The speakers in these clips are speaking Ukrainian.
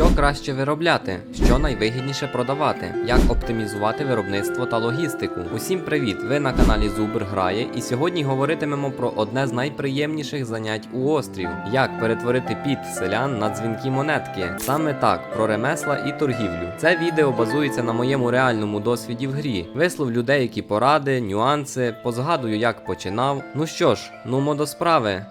Що краще виробляти, що найвигідніше продавати, як оптимізувати виробництво та логістику. Усім привіт! Ви на каналі Зубр Грає, і сьогодні говоритимемо про одне з найприємніших занять у острів: як перетворити піт селян на дзвінкі монетки. Саме так про ремесла і торгівлю. Це відео базується на моєму реальному досвіді в грі. Висловлю деякі поради, нюанси, позгадую, як починав. Ну що ж, нумо до справи.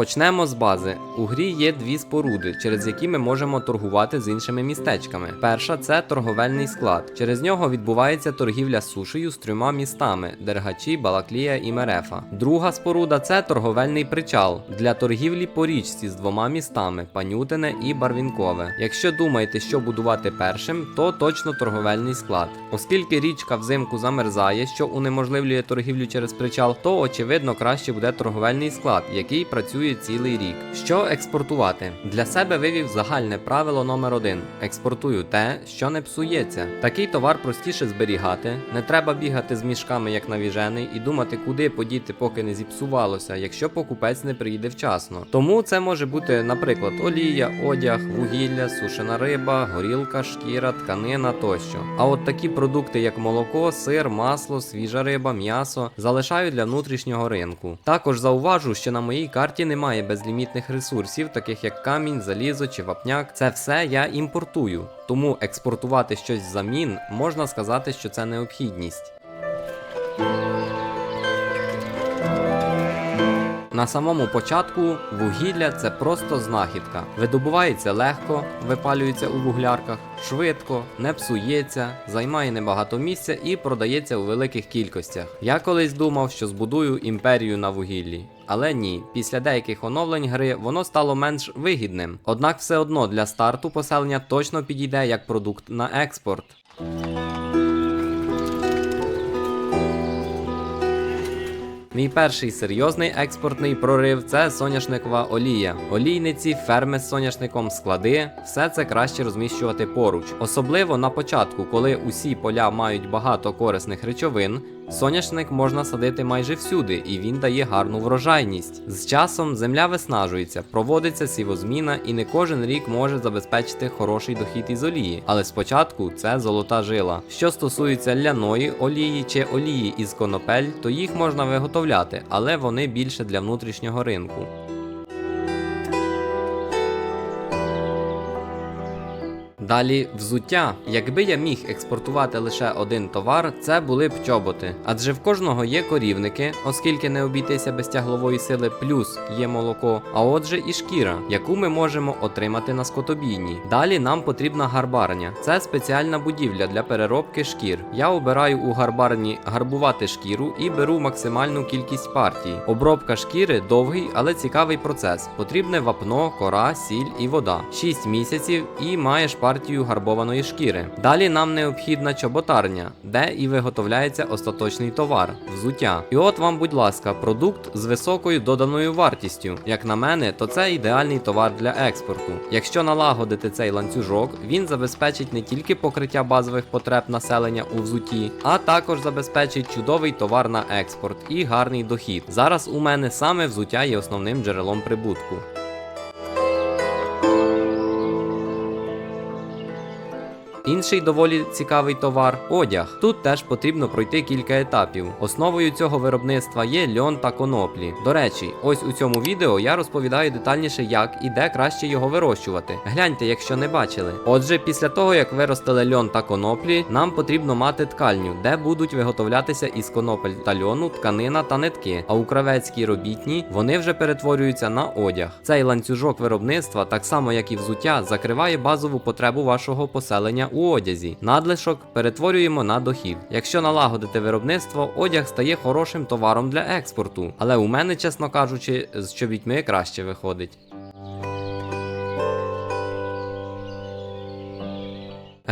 Почнемо з бази. У грі є дві споруди, через які ми можемо торгувати з іншими містечками. Перша це торговельний склад. Через нього відбувається торгівля сушею з трьома містами: Дергачі, Балаклія і Мерефа. Друга споруда це торговельний причал для торгівлі по річці з двома містами Панютине і Барвінкове. Якщо думаєте, що будувати першим, то точно торговельний склад. Оскільки річка взимку замерзає, що унеможливлює торгівлю через причал, то очевидно краще буде торговельний склад, який працює цілий рік. Що експортувати? Для себе вивів загальне правило номер один: експортую те, що не псується. Такий товар простіше зберігати, не треба бігати з мішками як навіжений і думати, куди подіти, поки не зіпсувалося, якщо покупець не приїде вчасно. Тому це може бути, наприклад, олія, одяг, вугілля, сушена риба, горілка, шкіра, тканина тощо. А от такі продукти, як молоко, сир, масло, свіжа риба, м'ясо, залишаю для внутрішнього ринку. Також зауважу, що на моїй карті немає безлімітних ресурсів, таких як камінь, залізо чи вапняк. Це все я імпортую. Тому експортувати щось взамін можна сказати, що це необхідність. На самому початку вугілля це просто знахідка. Видобувається легко, випалюється у вуглярках, швидко, не псується, займає небагато місця і продається у великих кількостях. Я колись думав, що збудую імперію на вугіллі. Але ні, після деяких оновлень гри воно стало менш вигідним. Однак все одно для старту поселення точно підійде як продукт на експорт. Мій перший серйозний експортний прорив це соняшникова олія. Олійниці, ферми з соняшником, склади все це краще розміщувати поруч. Особливо на початку, коли усі поля мають багато корисних речовин. Соняшник можна садити майже всюди, і він дає гарну врожайність. З часом земля виснажується, проводиться сівозміна, і не кожен рік може забезпечити хороший дохід із олії. Але спочатку це золота жила. Що стосується ляної олії чи олії із конопель, то їх можна виготовляти, але вони більше для внутрішнього ринку. Далі взуття. Якби я міг експортувати лише один товар, це були б чоботи. Адже в кожного є корівники, оскільки не обійтися без тяглової сили, плюс є молоко, а отже і шкіра, яку ми можемо отримати на скотобійні. Далі нам потрібна гарбарня. Це спеціальна будівля для переробки шкір. Я обираю у гарбарні гарбувати шкіру і беру максимальну кількість партій. Обробка шкіри довгий, але цікавий процес. Потрібне вапно, кора, сіль і вода. 6 місяців і маєш партію гарбованої шкіри. Далі нам необхідна чоботарня, де і виготовляється остаточний товар взуття. І от вам, будь ласка, продукт з високою доданою вартістю. Як на мене, то це ідеальний товар для експорту. Якщо налагодити цей ланцюжок, він забезпечить не тільки покриття базових потреб населення у взутті, а також забезпечить чудовий товар на експорт і гарний дохід. Зараз у мене саме взуття є основним джерелом прибутку. Інший доволі цікавий товар одяг. Тут теж потрібно пройти кілька етапів. Основою цього виробництва є льон та коноплі. До речі, ось у цьому відео я розповідаю детальніше, як і де краще його вирощувати. Гляньте, якщо не бачили. Отже, після того як виростили льон та коноплі, нам потрібно мати ткальню, де будуть виготовлятися із конопель та льону, тканина та нитки. А у кравецькій робітні вони вже перетворюються на одяг. Цей ланцюжок виробництва, так само як і взуття, закриває базову потребу вашого поселення у одязі. Надлишок перетворюємо на дохід. Якщо налагодити виробництво, одяг стає хорошим товаром для експорту. Але у мене, чесно кажучи, з чобітьми краще виходить.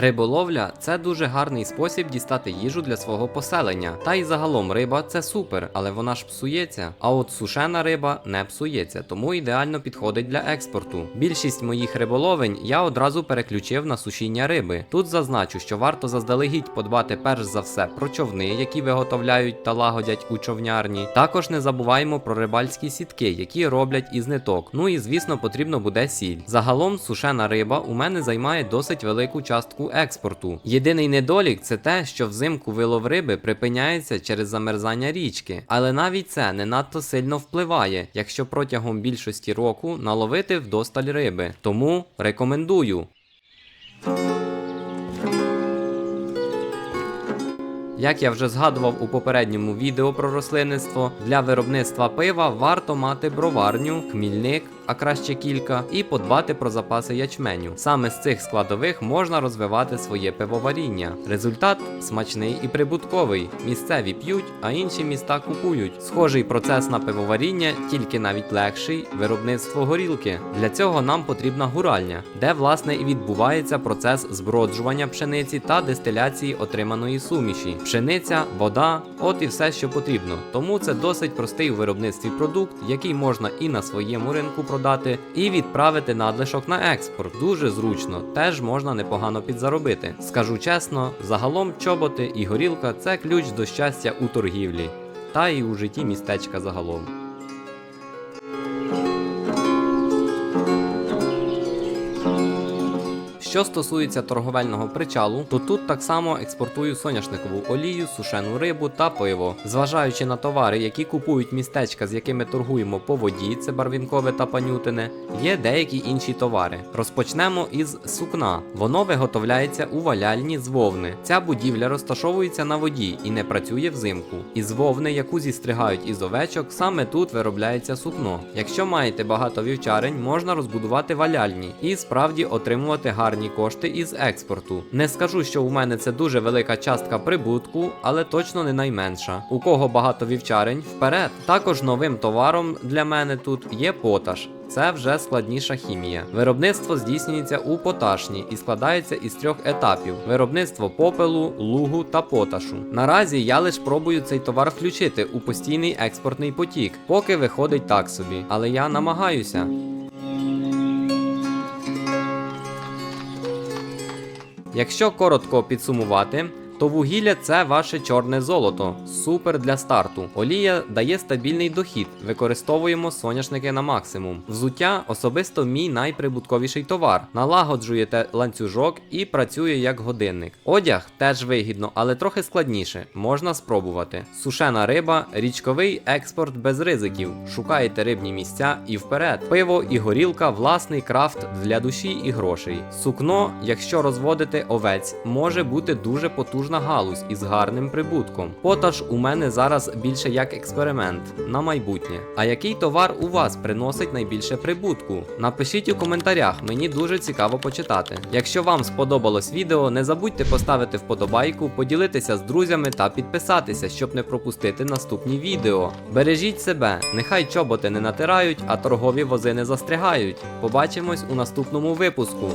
Риболовля це дуже гарний спосіб дістати їжу для свого поселення. Та й загалом риба це супер, але вона ж псується. А от сушена риба не псується, тому ідеально підходить для експорту. Більшість моїх риболовень я одразу переключив на сушіння риби. Тут зазначу, що варто заздалегідь подбати перш за все про човни, які виготовляють та лагодять у човнярні. Також не забуваємо про рибальські сітки, які роблять із ниток. Ну і звісно, потрібно буде сіль. Загалом сушена риба у мене займає досить велику частку експорту. Єдиний недолік це те, що взимку вилов риби припиняється через замерзання річки, але навіть це не надто сильно впливає, якщо протягом більшості року наловити вдосталь риби. Тому рекомендую. Як я вже згадував у попередньому відео про рослинництво, для виробництва пива варто мати броварню, хмільник, а краще кілька, і подбати про запаси ячменю. Саме з цих складових можна розвивати своє пивоваріння. Результат смачний і прибутковий. Місцеві п'ють, а інші міста купують. Схожий процес на пивоваріння, тільки навіть легший виробництво горілки. Для цього нам потрібна гуральня, де власне і відбувається процес зброджування пшениці та дистиляції отриманої суміші. Пшениця, вода, от і все, що потрібно. Тому це досить простий у виробництві продукт, який можна і на своєму ринку продати, і відправити надлишок на експорт. Дуже зручно, теж можна непогано підзаробити. Скажу чесно, загалом чоботи і горілка це ключ до щастя у торгівлі, та й у житті містечка загалом. Що стосується торговельного причалу, то тут так само експортую соняшникову олію, сушену рибу та пиво. Зважаючи на товари, які купують містечка, з якими торгуємо по воді, це барвінкове та панютине, є деякі інші товари. Розпочнемо із сукна. Воно виготовляється у валяльні з вовни. Ця будівля розташовується на воді і не працює взимку. Із вовни, яку зістригають із овечок, саме тут виробляється сукно. Якщо маєте багато вівчарень, можна розбудувати валяльні і справді отримувати гарні кошти із експорту. Не скажу, що у мене це дуже велика частка прибутку, але точно не найменша. У кого багато вівчарень, вперед. Також новим товаром для мене тут є поташ. Це вже складніша хімія. Виробництво здійснюється у поташні і складається із трьох етапів: виробництво попелу, лугу та поташу. Наразі я лише пробую цей товар включити у постійний експортний потік, поки виходить так собі. Але я намагаюся. Якщо коротко підсумувати, то вугілля це ваше чорне золото, супер для старту. Олія дає стабільний дохід, використовуємо соняшники на максимум. Взуття особисто мій найприбутковіший товар. Налагоджуєте ланцюжок і працює як годинник. Одяг теж вигідно, але трохи складніше. Можна спробувати. Сушена риба, річковий експорт без ризиків. Шукаєте рибні місця і вперед. Пиво і горілка власний крафт для душі і грошей. Сукно, якщо розводити овець, може бути дуже потужна галузь із гарним прибутком. Поташ у мене зараз більше як експеримент на майбутнє. А який товар у вас приносить найбільше прибутку? Напишіть у коментарях, мені дуже цікаво почитати. Якщо вам сподобалось відео, не забудьте поставити вподобайку, поділитися з друзями та підписатися, щоб не пропустити наступні відео. Бережіть себе, нехай чоботи не натирають, а торгові вози не застрягають. Побачимось у наступному випуску.